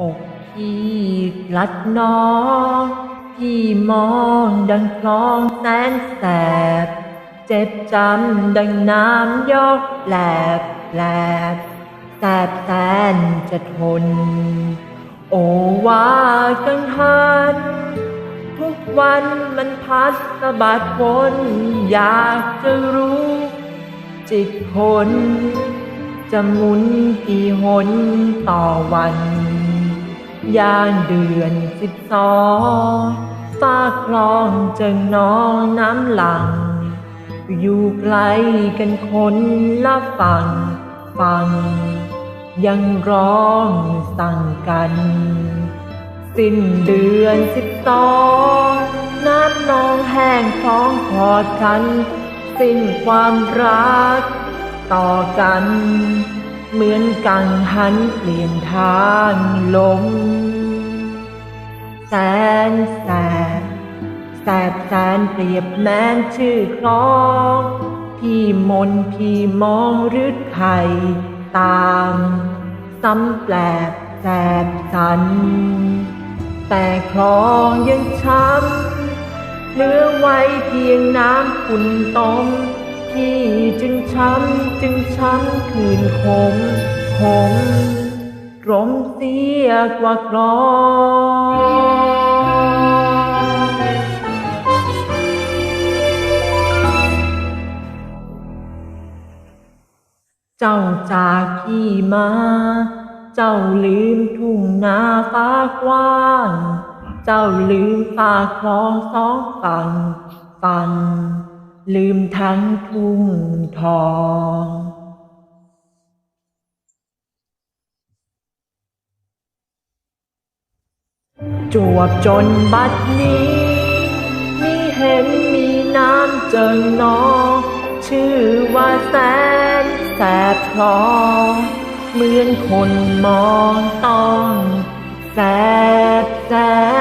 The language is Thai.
อกพี่ลัดน้องพี่มองดังคลองแสนแสบ เจ็บจำดังน้ำยอกแหลบแหลบแสบแสนจะทน โอวากังหันทุกวันมันพัดสะบัดวนอยากจะรู้ จิตคนจะหมุนกี่หนต่อวัน ยางเดือนสิบสองฝากคลองเจิงน้องน้ำหลัง อยู่ไกลกันคนละฝั่งฟังยังร้องสั่งกัน สิ้นเดือนสิบสองน้ำนองแห้งคล้องพอดกัน สิ้นความรักต่อกัน เหมือนกังหันเปลี่ยนทางลม แสนแสบแสบแสนเปรียบแม้นชื่อคลอง พี่มนพี่มองหรือไทยตาม ซ้ำแปลกแสบสัน แต่คลองยังช้ำเหลือไว้เพียงน้ำขุ่นต้ม พี่จึงช้ำจึงช้ำคืนคมคมรมเสียกว่ากลองเจ้าจากพี่มา เจ้าลืมทุ่งนาฟ้ากว้าง เจ้าลืมฝากคลองสองฝั่งฝั่ง ลืมทั้งทุ่งทอง จวบจนบัดนี้ มีเห็นมีน้ำเจิงนองชื่อว่าแสนแสบคลองเหมือนคนมองต้องแสบแสบ